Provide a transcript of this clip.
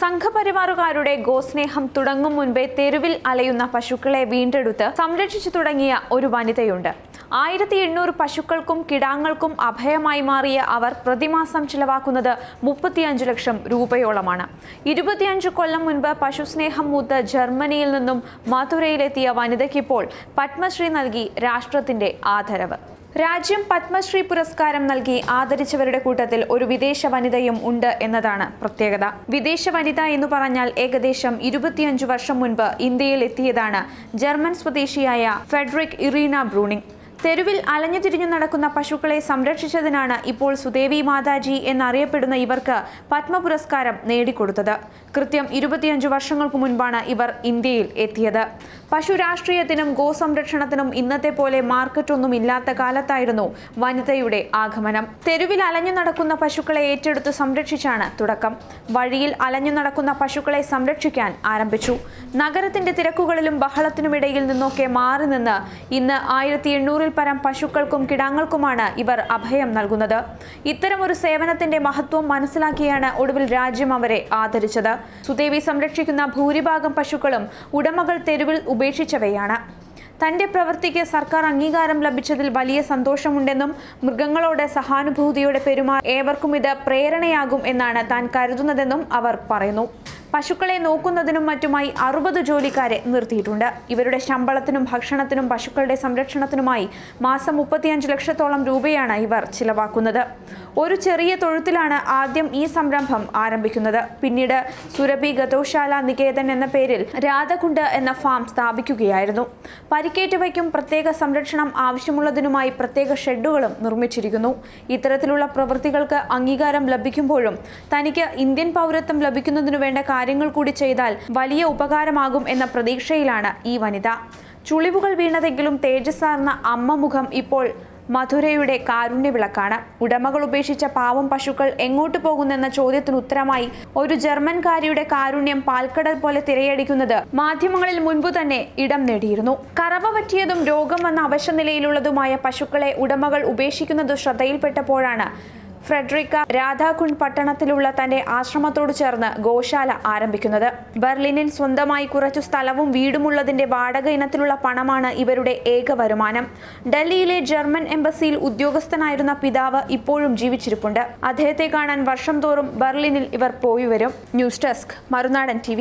സംഘപരിവാറുകാരുടെ ഗോസ്നേഹം തുടങ്ങും മുൻപേ തെരുവിൽ അലയുന്ന പശുക്കളെ വീണ്ടെടുത്ത് സംരക്ഷിച്ചു തുടങ്ങിയ ഒരു വനിതയുണ്ട്. ആയിരത്തി എണ്ണൂറ് പശുക്കൾക്കും കിടാങ്ങൾക്കും അഭയമായി മാറിയ അവർ പ്രതിമാസം ചിലവാക്കുന്നത് മുപ്പത്തിയഞ്ച് ലക്ഷം രൂപയോളമാണ്. ഇരുപത്തിയഞ്ച് കൊല്ലം മുൻപ് പശുസ്നേഹം മൂത്ത് ജർമ്മനിയിൽ നിന്നും മധുരയിലെത്തിയ വനിതയ്ക്കിപ്പോൾ പത്മശ്രീ നൽകി രാഷ്ട്രത്തിന്റെ ആദരവ്. രാജ്യം പത്മശ്രീ പുരസ്കാരം നൽകി ആദരിച്ചവരുടെ കൂട്ടത്തിൽ ഒരു വിദേശ വനിതയും ഉണ്ട് എന്നതാണ് പ്രത്യേകത. വിദേശ വനിത എന്ന് പറഞ്ഞാൽ ഏകദേശം ഇരുപത്തിയഞ്ച് വർഷം മുൻപ് ഇന്ത്യയിൽ എത്തിയതാണ് ജർമ്മൻ സ്വദേശിയായ ഫെഡറിക് ഇറീന ബ്രൂണിംഗ് തെരുവിൽ അലഞ്ഞു തിരിഞ്ഞു നടക്കുന്ന പശുക്കളെ സംരക്ഷിച്ചതിനാണ് ഇപ്പോൾ സുദേവി മാതാജി എന്നറിയപ്പെടുന്ന ഇവർക്ക് പത്മ പുരസ്കാരം നേടിക്കൊടുത്തത്. കൃത്യം ഇരുപത്തിയഞ്ച് വർഷങ്ങൾക്ക് മുൻപാണ് ഇവർ ഇന്ത്യയിൽ എത്തിയത്. പശു രാഷ്ട്രീയത്തിനും ഗോസംരക്ഷണത്തിനും ഇന്നത്തെ പോലെ മാർക്കറ്റൊന്നും ഇല്ലാത്ത കാലത്തായിരുന്നു വനിതയുടെ ആഗമനം. തെരുവിൽ അലഞ്ഞു നടക്കുന്ന പശുക്കളെ ഏറ്റെടുത്ത് സംരക്ഷിച്ചാണ് തുടക്കം. വഴിയിൽ അലഞ്ഞു നടക്കുന്ന പശുക്കളെ സംരക്ഷിക്കാൻ ആരംഭിച്ചു. നഗരത്തിന്റെ തിരക്കുകളിലും ബഹളത്തിനുമിടയിൽ നിന്നൊക്കെ മാറി നിന്ന് ഇന്ന് ആയിരത്തി എണ്ണൂറിൽ പരം പശുക്കൾക്കും കിടാങ്ങൾക്കുമാണ് ഇവർ അഭയം നൽകുന്നത്. ഇത്തരമൊരു സേവനത്തിന്റെ മഹത്വം മനസ്സിലാക്കിയാണ് ഒടുവിൽ രാജ്യം അവരെ ആദരിച്ചത്. സുദേവി സംരക്ഷിക്കുന്ന ഭൂരിഭാഗം പശുക്കളും ഉടമകൾ തെരുവിൽ ഉപേക്ഷിച്ചവയാണ്. തന്റെ പ്രവൃത്തിക്ക് സർക്കാർ അംഗീകാരം ലഭിച്ചതിൽ വലിയ സന്തോഷമുണ്ടെന്നും മൃഗങ്ങളോട് സഹാനുഭൂതിയോടെ പെരുമാ ഏവർക്കും ഇത് പ്രേരണയാകും എന്നാണ് താൻ കരുതുന്നതെന്നും അവർ പറയുന്നു. പശുക്കളെ നോക്കുന്നതിനും മറ്റുമായി അറുപത് ജോലിക്കാരെ നിർത്തിയിട്ടുണ്ട്. ഇവരുടെ ശമ്പളത്തിനും ഭക്ഷണത്തിനും പശുക്കളുടെ സംരക്ഷണത്തിനുമായി മാസം മുപ്പത്തിയഞ്ച് ലക്ഷത്തോളം രൂപയാണ് ഇവർ ചിലവാക്കുന്നത്. ഒരു ചെറിയ തൊഴുത്തിലാണ് ആദ്യം ഈ സംരംഭം ആരംഭിക്കുന്നത്. പിന്നീട് സുരഭി ഗതോശാല നികേതൻ എന്ന പേരിൽ രാധകുണ്ട് എന്ന ഫാം സ്ഥാപിക്കുകയായിരുന്നു. പരിക്കേറ്റവയ്ക്കും പ്രത്യേക സംരക്ഷണം ആവശ്യമുള്ളതിനുമായി പ്രത്യേക ഷെഡുകളും നിർമ്മിച്ചിരിക്കുന്നു. ഇത്തരത്തിലുള്ള പ്രവൃത്തികൾക്ക് അംഗീകാരം ലഭിക്കുമ്പോഴും തനിക്ക് ഇന്ത്യൻ പൗരത്വം ലഭിക്കുന്നതിനു വേണ്ട കാര്യങ്ങൾ കൂടി ചെയ്താൽ വലിയ ഉപകാരമാകും എന്ന പ്രതീക്ഷയിലാണ് ഈ വനിത. ചുളിവുകൾ വീണതെങ്കിലും തേജസ്സാർന്ന അമ്മ മുഖം ഇപ്പോൾ മധുരയുടെ കാരുണ്യ വിളക്കാണ് ഉടമകൾ ഉപേക്ഷിച്ച പാവം പശുക്കൾ എങ്ങോട്ട് പോകുന്നെന്ന ചോദ്യത്തിന് ഉത്തരമായി ഒരു ജർമ്മൻകാരിയുടെ കാരുണ്യം പാൽക്കടൽ പോലെ തിരയടിക്കുന്നത് മാധ്യമങ്ങളിൽ മുൻപു തന്നെ ഇടം നേടിയിരുന്നു. കറവ പറ്റിയതും രോഗം വന്ന അവശനിലയിലുള്ളതുമായ പശുക്കളെ ഉടമകൾ ഉപേക്ഷിക്കുന്നത് ശ്രദ്ധയിൽപ്പെട്ടപ്പോഴാണ് ഫ്രെഡറിക്ക രാധാകുണ്ട് പട്ടണത്തിലുള്ള തന്റെ ആശ്രമത്തോട് ചേർന്ന് ഗോശാല ആരംഭിക്കുന്നത്. ബെർലിനിൽ സ്വന്തമായി കുറച്ചു സ്ഥലവും വീടുമുള്ളതിന്റെ വാടക ഇനത്തിലുള്ള പണമാണ് ഇവരുടെ ഏക വരുമാനം. ഡൽഹിയിലെ ജർമ്മൻ എംബസിയിൽ ഉദ്യോഗസ്ഥനായിരുന്ന പിതാവ് ഇപ്പോഴും ജീവിച്ചിരിപ്പുണ്ട്. അദ്ദേഹത്തെ കാണാൻ വർഷം തോറും ബെർലിനിൽ ഇവർ പോയി വരും. ന്യൂസ് ഡെസ്ക് മറുനാടൻ ടി